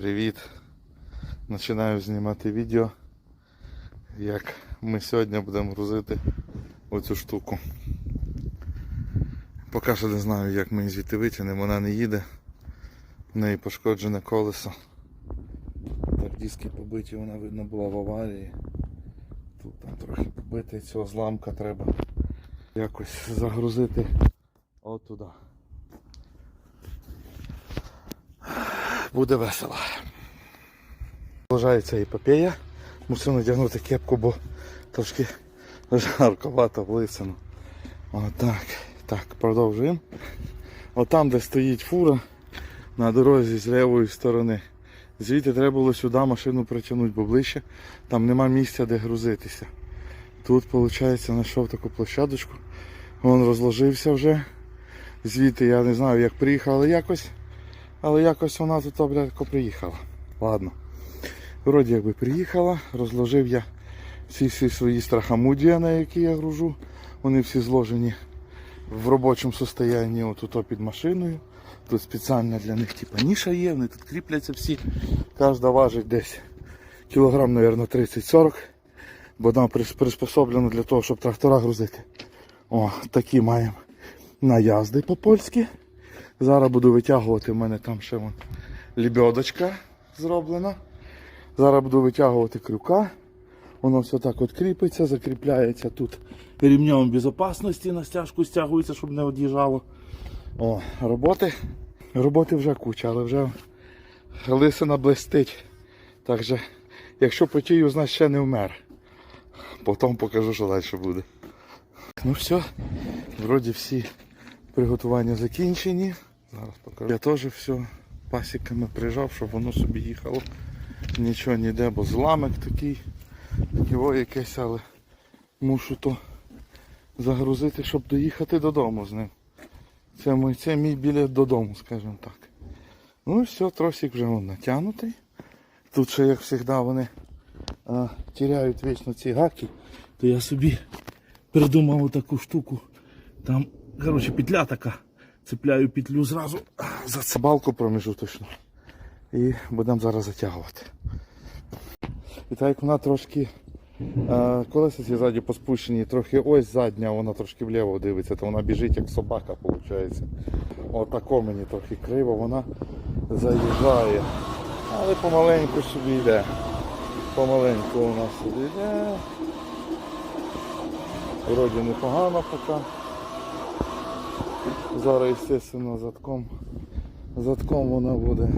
Привіт! Починаю знімати відео, як ми сьогодні будемо грузити оцю штуку. Поки що не знаю, як ми її звідти витягнемо, вона не їде. В неї пошкоджене колесо. Так, диски побиті, вона видно була в аварії. Тут там трохи побите, і цього зламка треба якось загрузити отуди. Буде весело. Продовжається епопея. Мусив надягнути кепку, бо трошки жарковато в. Отак. Так, продовжуємо. Отам, де стоїть фура на дорозі з лівої сторони. Звідти треба було сюди машину притягнути, бо ближче там нема місця, де грузитися. Тут, виходить, знайшов таку площадочку. Він розложився вже. Звідти я не знаю, як приїхав, але якось. Але якось вона тут, блядь, приїхала. Ладно. Вроді якби приїхала, розложив я всі всі свої страхамудія, на які я гружу. Вони всі зложені в робочому состоянні отут під машиною. Тут спеціально для них типа ніша є, вони тут кріпляться всі. Кожна важить десь кілограм, мабуть, 30-40. Бо вона прис- приспособлена для того, щоб трактора грузити. О, такі маємо наязди по-польськи. Зараз буду витягувати, в мене там ще вон лебедочка зроблена. Зараз буду витягувати крюка. Воно все так от кріпиться, закріпляється тут ремнем безпечності на стяжку стягується, щоб не од'їжджало. О, роботи. Роботи вже куча, але вже лисина блистить. Так що, якщо потію, значить ще не вмер. Потім покажу, що далі буде. Ну все, вроді всі приготування закінчені. Зараз покажу. Я теж все пасіками прижав, щоб воно собі їхало. Нічого ніде, бо зламик такий, його якесь, але мушу то загрузити, щоб доїхати додому з ним. Це мій, це мій білет додому, скажімо так. Ну і все, тросик вже вон натягнутий. Тут ще, як завжди, вони а, тіряють вічно ці гаки, то я собі придумав таку штуку. Там, коротше, петля така. Цепляю петлю зразу за це балку. І будемо зараз затягувати. І так як вона трошки е, колеса ці ззаді поспущені, трохи ось задня, вона трошки вліво дивиться, то вона біжить як собака, виходить. Отако мені трохи криво, вона заїжджає. Але помаленьку собі йде. Помаленьку у нас собі йде. Вроді непогано поки. Зараз, звісно, задком, задком вона буде